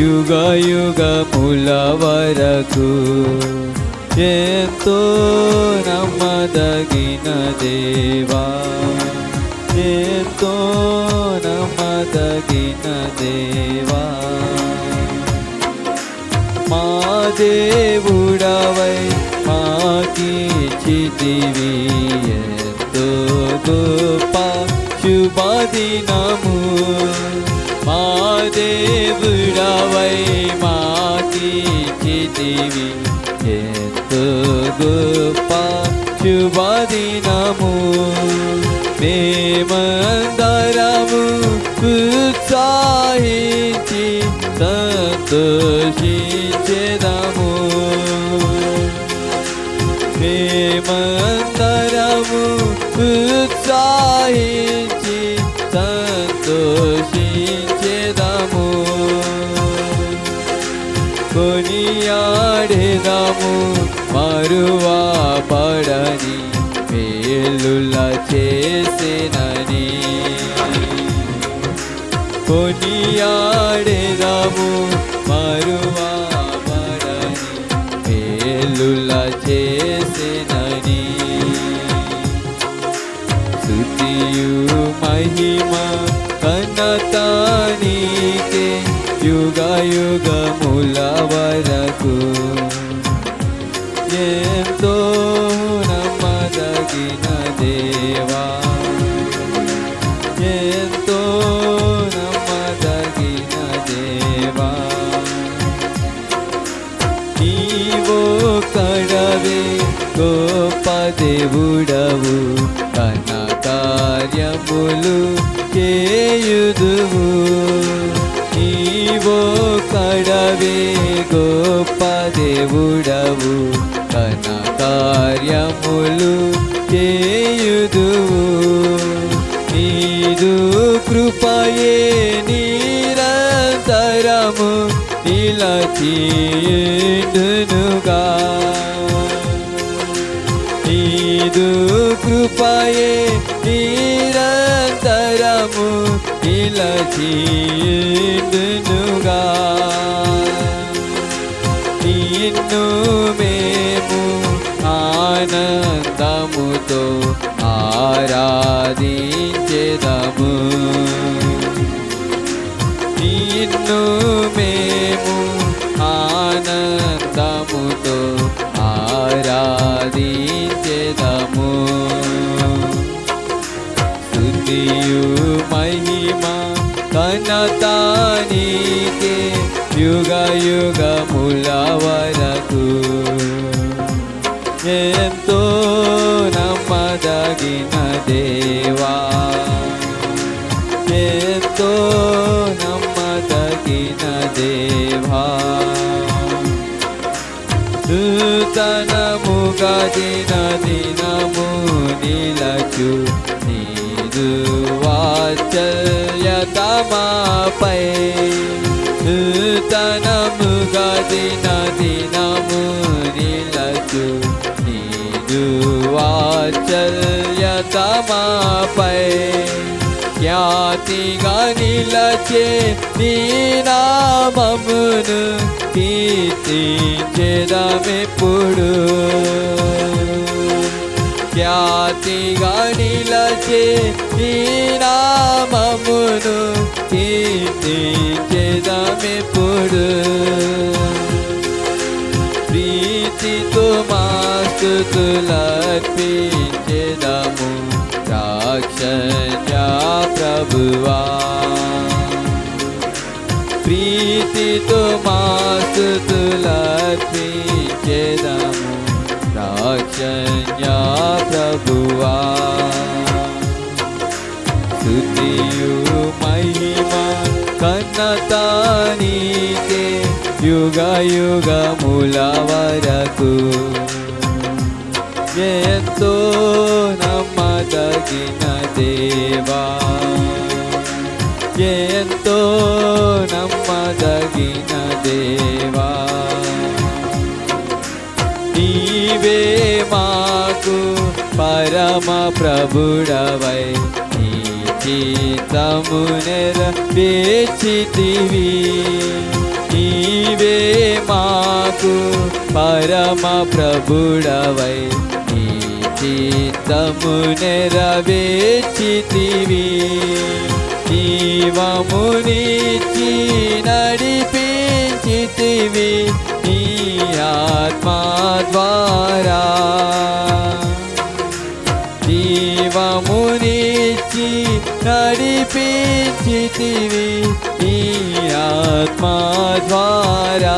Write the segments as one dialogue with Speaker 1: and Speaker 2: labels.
Speaker 1: యుగ యుగముల వరకు ఎంతో నమ్మదగిన దేవా. ఎంతో నమ్మదగిన దేవా. మా దేవుడవై మాకిచ్చితివి ఎంతో గొప్ప శుభదినము. మా దేవుడవై మాకిచ్చితివి ఎంతో గొప్ప శుభదినము. మేమందరము ఉత్సాహించి సంతోషించెదము. మేమందరము ఉత్సాహించి కొనియాడేదాము. మరువా పడని మేలులా చేసినని. కొనియాడేదాము. యుగ యుగముల వరకు ఎంతో నమ్మదగిన దేవా. ఎంతో నమ్మదగిన దేవా. నీవో కడవే గొప్ప దేవుడవు తన కార్యములు చేయుదువు. నీవో కడవే గొప్ప దేవుడవు. తన కార్యములు చేయుదువు. నీదు కృపయే నిరంతరము నిలచియుండునుగా. నీదు కృపయే నిలచియుండునుగా నిన్ను మేము ఆనందముతో ఆరాధించెదము. నిన్ను మేము ఆనందముతో నూతనముగా దిన దినము నిలచు. నీదు వాత్సల్యతమాపై నూతనముగా దిన దినము నిలచు. నీదు వాత్సల్యతమాపై ఖ్యాతిగా నిలచే నీ నామమును కీర్తించెదమెప్పుడు ఖ్యాతిగా నిలచే నీ నామమును కీర్తించెదమెప్పుడు ప్రీతితో మాస్తుతులర్పించెదము రాక్షణ్యా ప్రభువా. ప్రీతితో స్థుతులర్పించేదము రాక్షణ్యా ప్రభువా స్థుతియు మహిమ కన్నతానికే యుగ యుగముల వరకు ఎంతో నమ్మదగిన దేవా ఎంతో నమ్మదగిన దేవా నీవే మాకు పరమ ప్రభుడవై. నీ చిత్తము నెరవేర్చితివి. మాకు పరమ ప్రభుడవై. నీ చిత్తము నెరవేర్చితివి. జీవమునిచ్చి నడిపించితివి. నీ ఆత్మా నడిపించితివి నీ ఆత్మా ద్వారా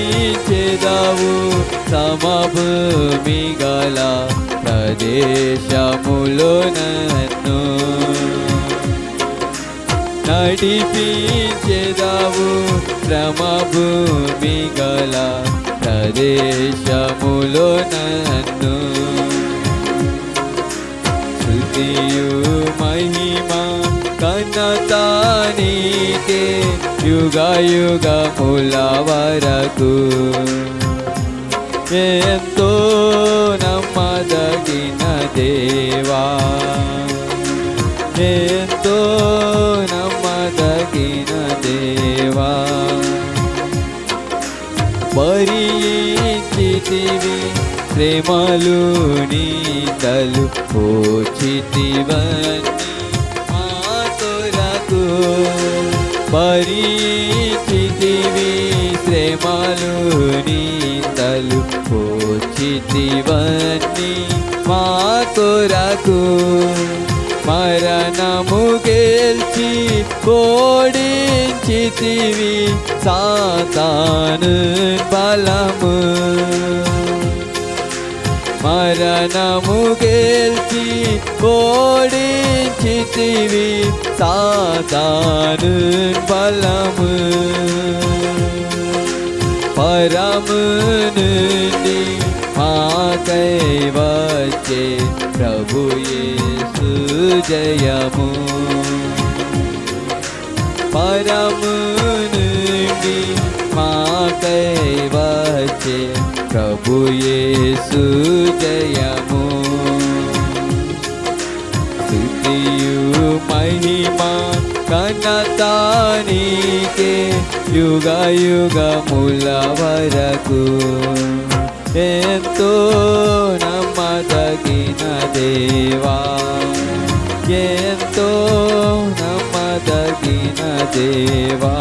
Speaker 1: నడిపించేదావు సమభూమి గల ప్రదేశములో నన్ను నడిపించేదావు శ్రమభూమి గల ప్రదేశములో నన్ను స్థుతియు మహిమ కన్నతానికే యుగ యుగముల వరకు ఎంతో నమ్మదగిన దేవా ఎంతో నమ్మదగిన దేవా. భరించితివి శ్రమలు నీతలు పోచితివన్నీ మా పరీచితివి భరించితివి శ్రమలు నీతలు పోచితివన్నీ మా మరణము గెల్చి కోడించితివి సాతాను బలము మరణము గెల్చి ఓడించితివి సాతాను బలము పరము నుండి మాకై వచ్చే ప్రభు యేసు జయము పరము నుండి మాకై వచ్చే ప్రభు యేసు జయము. స్థుతియు మహిమ కనతానికే యుగ యుగముల వరకు. ఎంతో నమ్మదగిన దేవా. ఎంతో నమ్మదగిన దేవా.